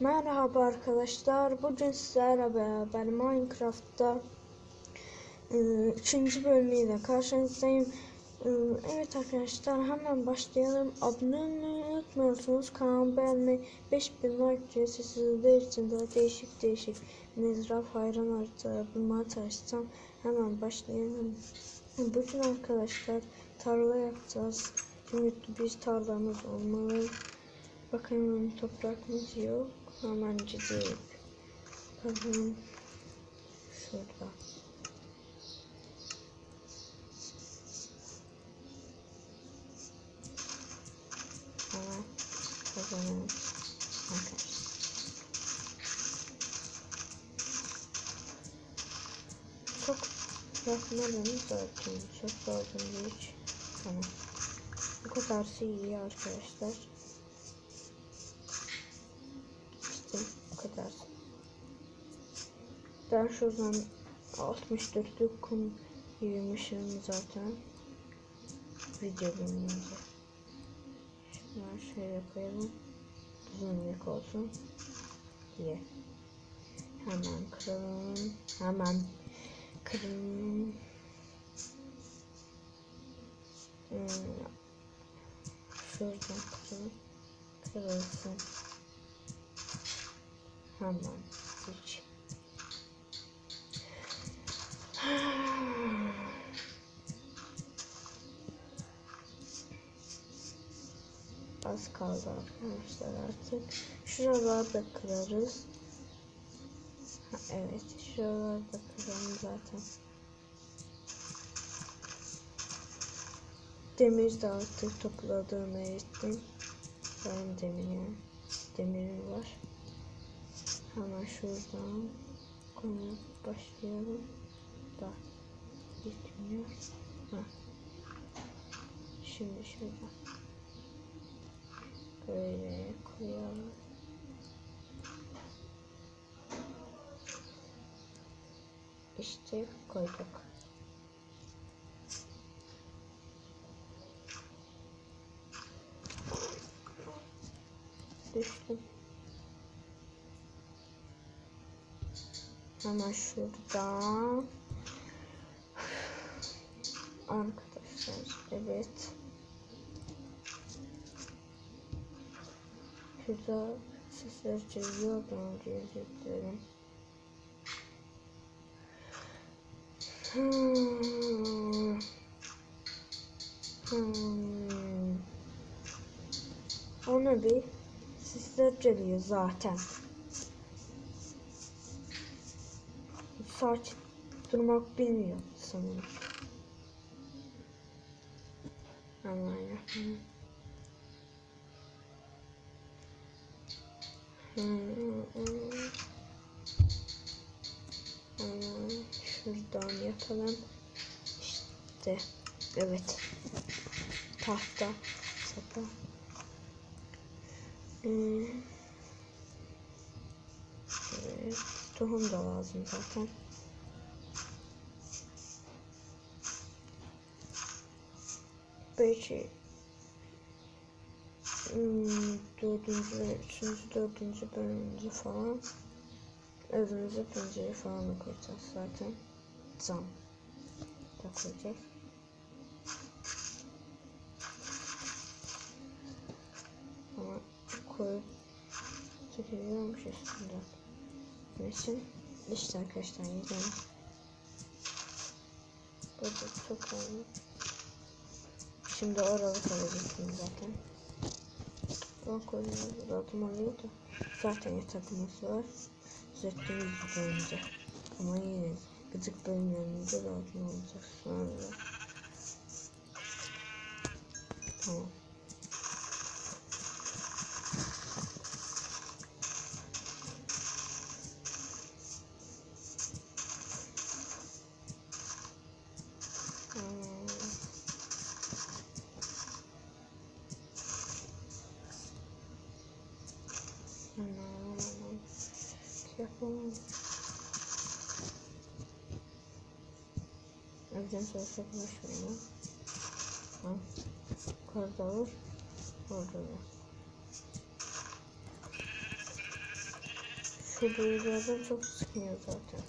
Merhaba arkadaşlar. Bugün sizlerle beraber Minecraft'ta e, üçüncü bölümüyle karşınızdayım. E, Evet arkadaşlar hemen başlayalım. Abone olmayı unutmuyorsunuz. Kanalı beğenmeyi 5000 like ücreti sizler için de değişik değişik mizraf hayran haritaları bulmaya çalışacağım. Hemen başlayalım. Bugün arkadaşlar tarla yapacağız. Çünkü biz tarlamız olmalı. Bakın toprakımız yok. Hemen gidip bakın şurada. Hemen kazanalım. Arkadaşlar. Çok yapmadım zaten. Çok lazım değil. Tamam. Bu kadarsı iyi arkadaşlar. Ben şuradan 64'lük kum yığmışım zaten. Video bölümünde. Şunları şöyle koyalım. Uzunluk olsun. diye. Hemen kıralım. Hemen kıralım. Hmm. Şuradan kıralım. Kırılsın. Hemen hiç. Az kaldı arkadaşlar artık. Şuralarda kırarız. Ha, evet şuralarda kıralım zaten. Demir de artık topladığımı erittim. Benim demirim, demirim var. Hemen şuradan konuya başlayalım. Da gitmiyor. Şimdi şuradan böyle koyalım. İşte koyduk. Düştüm. Hemen şuradan. Arkadaşlar evet. Şurada sesler çiziyor ben diyeceklerim. Hmm. Hmm. Ona bir sesler geliyor zaten. Saç durmak bilmiyor sanırım. Şuradan yapalım. İşte evet. Tahta sapa. Hmm. Evet. Tohum da lazım zaten. Belki dördüncü, üçüncü, dördüncü bölümde falan evimize pencere falan da koyacağız zaten. Cam da koyacağız. Ama koyup çekiliyormuş üstünde. Neyse. İşte arkadaşlar gidelim. Burada çok oldu. Şimdi oralı kalacaksın zaten. Koyuyorum. Zaten oluyor da. Zaten yatakımız var. Zaten yüzü boyunca. Ama yine gıcık bölümlerinde lazım olacak sonra. Tamam. Evden çalışa bulaşmayalım. Ha. Yukarıda var. Orada var. Şu boyutlardan çok sıkmıyor zaten.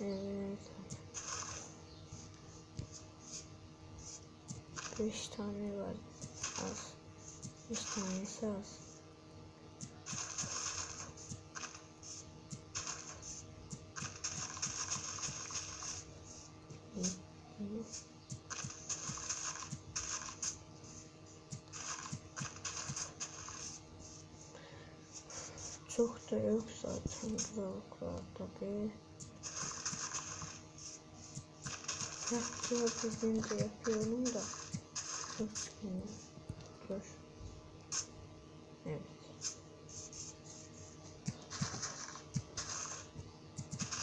Evet. Beş tane var. Az. Beş tanesi az. Çok da yok zaten buralarda bir. Yaptığı düzgünce yapıyorum da çok çıkmıyor. Dur. Evet.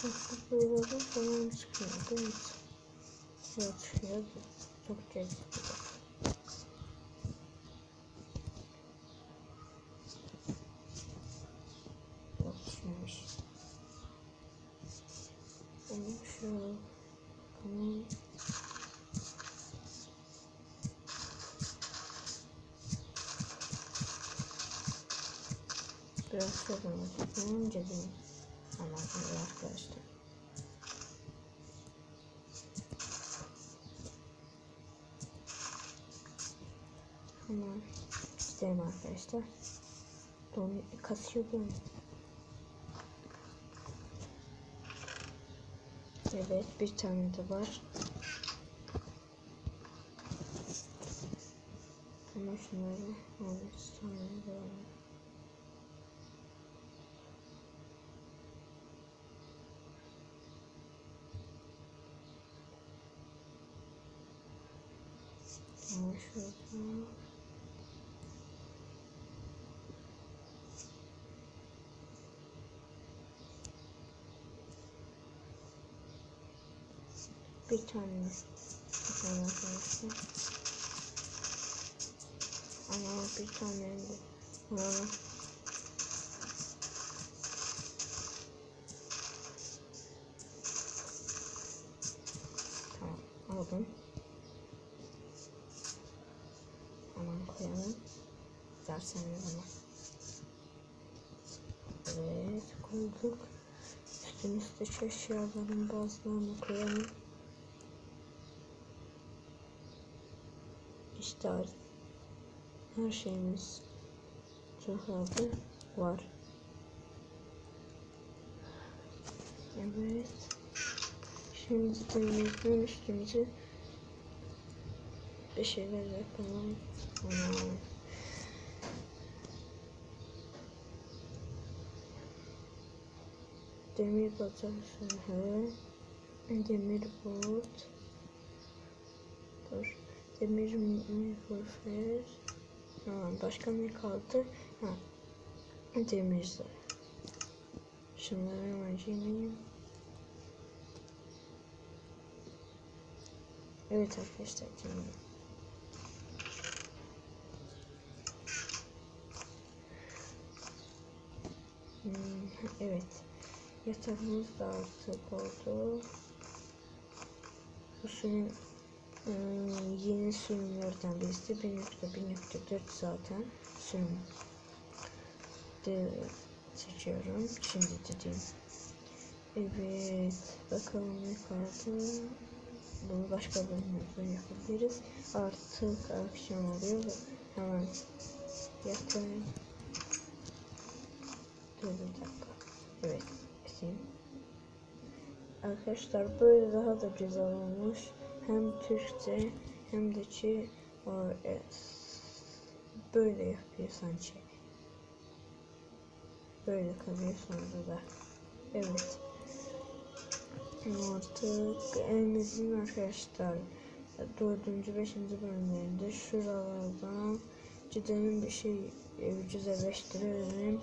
Bak bu böyle de tamam çıkıyor değil mi? Yok çıkıyor da çok geç Biraz olacak. Benim cebim. Şimdi arkadaşlar. Hemen gidelim arkadaşlar. Don kasıyor don. Evet bir tane de var. Ama şunları 13 tane de var. Ama şurada. Bir tane. Bir tane arkadaşlar. Ama bir tane de. Ama Derseniz ama. Evet koyduk. Üstüne üstü eşyaların bazılarını koyalım. İşte her şeyimiz cihazı var. Evet. Şimdi denizden üstümüze bir şeyler yapalım. Ama demir bataryası, demir bolt, dur, demir mikrofon, ha, başka ne kaldı? Ha, demirler. Şunları hemen yeneyim. Evet arkadaşlar canım. Hmm, evet. Yatağımız da artık oldu. Bu sürüm hmm, yeni sürümlerden birisi 1.1.4 zaten sürüm. De seçiyorum. Şimdi dediğim. Evet. Bakalım ne kaldı. Bunu başka bölümlerde yapabiliriz. Artık akşam oluyor. Hemen yatayım. Dur bir dakika. Evet. Yapayım. Arkadaşlar böyle daha da güzel olmuş. Hem Türkçe hem de Çi. Böyle yapıyor sanki. Böyle kalıyor sonra da. Evet. Artık elimizin arkadaşlar dördüncü, beşinci bölümlerinde şuralardan cidden bir şey güzelleştirelim.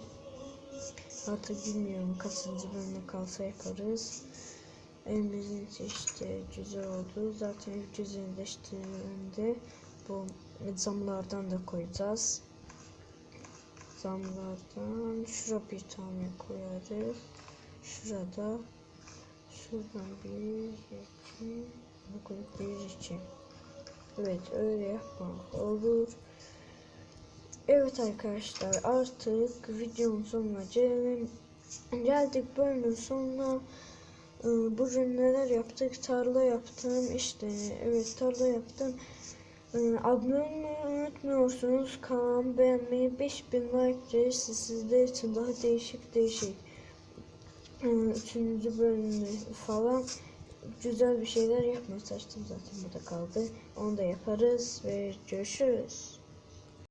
Artık bilmiyorum kaçıncı bölüme kalsa yaparız. Elimizin işte güzel oldu. Zaten güzelleştirildiğinde bu zamlardan da koyacağız. Zamlardan şura bir tane koyarız. Şurada şuradan bir iki bunu bir iki Evet öyle yapmak olur. Evet arkadaşlar artık videonun sonuna. Geldik bölümün sonuna. Ee, Bugün neler yaptık? Tarla yaptım işte. Evet tarla yaptım. Ee, Abone olmayı unutmuyorsunuz. Kanalımı beğenmeyi 5000 like gelirse sizler için daha değişik değişik ee, üçüncü bölümde falan güzel bir şeyler yapmaya çalıştım zaten burada kaldı. Onu da yaparız ve görüşürüz.